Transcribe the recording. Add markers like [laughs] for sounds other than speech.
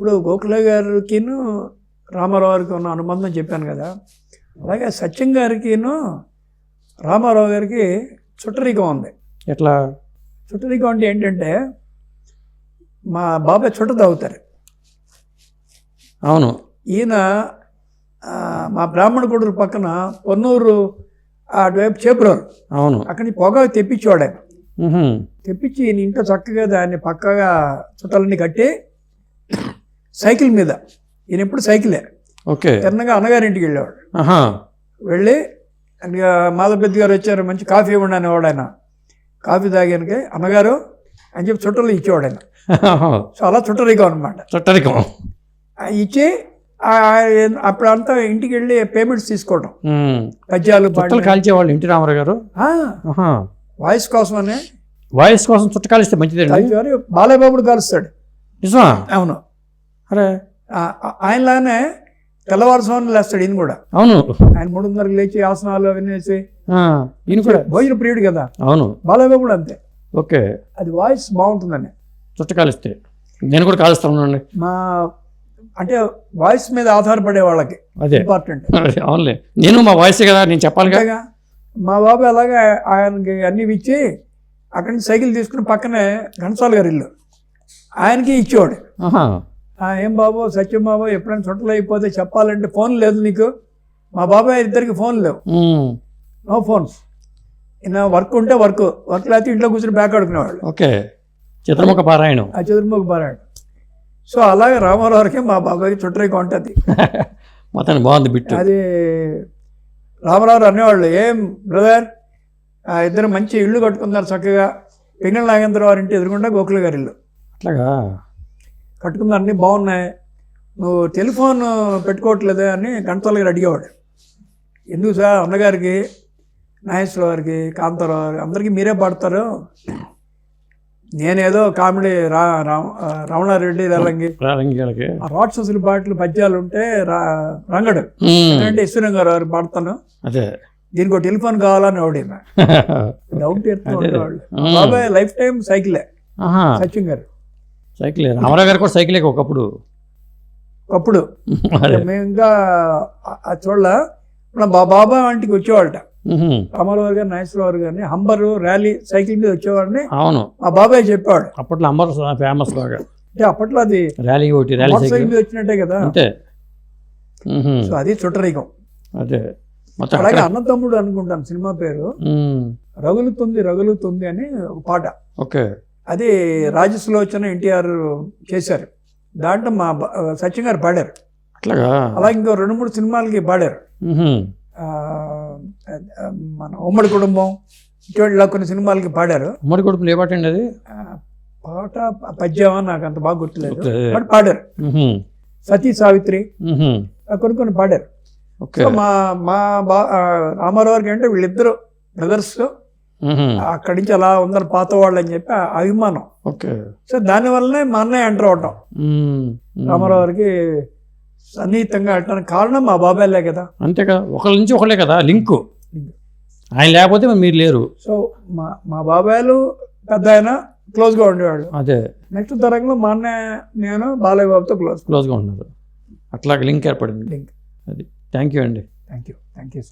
ఇప్పుడు గోఖలే గారికిను రామారావు గారికి ఉన్న అనుబంధం చెప్పాను కదా. అలాగే సత్యం గారికిను రామారావు గారికి చుట్టరికం ఉంది. ఎట్లా? చుట్టరికం అంటే ఏంటంటే మా బాబాయ్ చుట్ట తాగుతారు అవును. ఈయన మా బ్రాహ్మణ గుడి పక్కన పొన్నూరు అటువైపు చేపురారు. అవును. అక్కడి పొగ తెప్పించేవాడు ఆయన. తెప్పించి ఈయన ఇంట్లో చక్కగా దాన్ని పక్కగా చుట్టాలన్నీ కట్టి సైకిల్ మీద. ఈయన ఎప్పుడు సైకిలే. ఓకే. తిన్నగా అన్నగారింటికి వెళ్ళేవాడు. వెళ్ళి మాధవపెద్ది గారు వచ్చారు మంచి కాఫీ ఇవ్వండి అనేవాడు ఆయన. కాఫీ తాగానికి అన్నగారు అని చెప్పి చుట్టలు ఇచ్చేవాడు ఆయన. సో అలా చుట్టరికం అనమాట చుట్టరికం. ఇచ్చి అప్పుడంతా ఇంటికి వెళ్ళి పేమెంట్స్ తీసుకోవడం. పద్యాలు చుట్టలు పాడి కాల్చేవాళ్ళు ఇంటి రామారావు గారు. వాయిస్ కోసమని. వాయిస్ కోసం చుట్ట కాలిస్తే మంచిదండి బాలయ్య బాబుడు కలుస్తాడు. నిజమా? అవును. అరే ఆయనలానే తెల్లవారుసామున లేస్తాడు ఈయన కూడా. అవును. ఆయన మూడున్నరకు లేచి ఆసనాలు అవన్నీ వేసి ఈయన కూడా. భోజన ప్రియుడు కదా. అవును. బాలయ్య బాబుడు అంతే. ఓకే. అది వాయిస్ బాగుంటుందని. చుట్ట కాలిస్తే. నేను కూడా కాలుస్తాను అండి మా అంటే వాయిస్ మీద ఆధారపడే వాళ్ళకి అదే. ఇంపార్టెంట్ అవునులే. నేను మా వాయిస్ కదా నేను చెప్పాలిగా. అంతేగా. మా బాబు అలాగే ఆయనకి అన్ని ఇచ్చి అక్కడి నుంచి సైకిల్ తీసుకుని పక్కనే ఘనసాల గారి ఇల్లు. ఆయనకి ఇచ్చేవాడు. ఆహా. "ఆ, ఏం బాబు సత్యం బాబు ఎప్పుడైనా చుట్టలు అయిపోతే చెప్పాలంటే ఫోన్ లేదు నీకు. మా బాబాయ్ ఇద్దరికి ఫోన్ లేవు. No phones. ఈయన వర్క్ ఉంటే వర్క్. వర్క్ లేకపోతే ఇంట్లో కూర్చొని బ్యాక్ ఆడుకునేవాళ్ళు ఓకే. చిత్రముఖ పారాయణం. ఆ చదుర్ముఖ పారాడు సో అలాగే రామారావుకి మా బాబాయ్కి చుట్టరికం ఉంటుంది [laughs] మొత్తానికి బాగుంది బిట్టు. అది రామారావు అనేవాళ్ళు ఏం బ్రదర్ ఆ ఇద్దరు మంచి ఇల్లు కట్టుకున్నారు చక్కగా. పింగళ నాగేంద్రరావు ఇంటి ఎదురుకుండా గోకుల గారి ఇల్లు. అట్లాగా? కట్టుకున్నారు అన్నీ బాగున్నాయి. నువ్వు టెలిఫోన్ పెట్టుకోవట్లేదు అని గంటల గారు అడిగేవాడు. ఎందుకు సార్? అన్నగారికి నాగేశ్వరరావు గారికి కాంతారావు గారికి అందరికీ మీరే పాడతారు. నేనేదో కామెడీ రా రమణారెడ్డి ఆ రాక్షసుల పాటలు పద్యాలు ఉంటే రంగడు. అంటే ఈశ్వరం గారు వారు పాడతాను. అదే. దీనికి ఒక టెలిఫోన్ కావాలని ఓడిన [laughs] డౌట్ ఎత్తు. బాబాయ్ లైఫ్ టైం సైకిలే. సచిన్ గారు. సైకిల్ రామారావు గారు కూడా సైకిలే ఒకప్పుడు. అప్పుడు అదే. మేము ఇంకా చూడల మన బాబా వంటికి వచ్చేవాళ్ళట. రామారావు గారు నాగేశ్వరరావు గారిని హంబరు ర్యాలీ సైకిల్ మీద వచ్చేవాడిని. అవును. మా బాబాయ్ చెప్పేవాడు. అప్పట్లో అంబర్ ఫేమస్ బాగా. అంటే అప్పట్లో అది ర్యాలీ ఒకటి ర్యాలీ సైకిల్. మీద వచ్చినట్టే కదా. అంతే. సో అది చుట్టరికం. అదే. అలాగే అన్నతమ్ముడు అనుకుంటాను సినిమా పేరు. రగులుతుంది రగులుతుంది అని ఒక పాట. ఓకే. అది రాజసులోచన ఎన్టీఆర్ చేశారు. దాంట్లో మా సచిన్ గారు పాడారు. అట్లాగా? అలాగే ఇంకో రెండు మూడు సినిమాలకి పాడారు. మన ఉమ్మడి కుటుంబం ఇటువంటి కొన్ని సినిమాలకి పాడారు. ఉమ్మడి కొడుకులు ఏ పాట అండి అది? పాట పద్యమా? నాకు అంత బాగా గుర్తులేదు. బట్ పాడారు. సతీ సావిత్రి. కొన్ని కొన్ని పాడారు. మా మా బా రామారావు గారికి అంటే వీళ్ళిద్దరు బ్రదర్స్. అక్కడి నుంచి అలా ఉందని పాత వాళ్ళు అని చెప్పి అభిమానం. ఓకే. సో దానివల్లనే మా అన్నయ్య ఎంటర్ అవటం. ఉమ్. ఉమ్. రామారావు గారికి సన్నిహితంగా వెళ్ళడానికి కారణం మా బాబాయ్లే కదా. అంతే కదా. ఒకళ్ళ నుంచి ఒకళ్ళే కదా లింకు. ఆయన లేకపోతే మరి లేరు. సో మా మా బాబాయ్లు పెద్ద ఆయన క్లోజ్గా ఉండేవాళ్ళు. అదే. నెక్స్ట్ తరంలో మా అన్నయ్య నేను బాలయ్య బాబుతో క్లోజ్. క్లోజ్గా ఉన్నారు. అట్లాగే లింక్ ఏర్పడింది. లింక్. అది. థ్యాంక్ యూ అండి. Thank you. Thank you sir.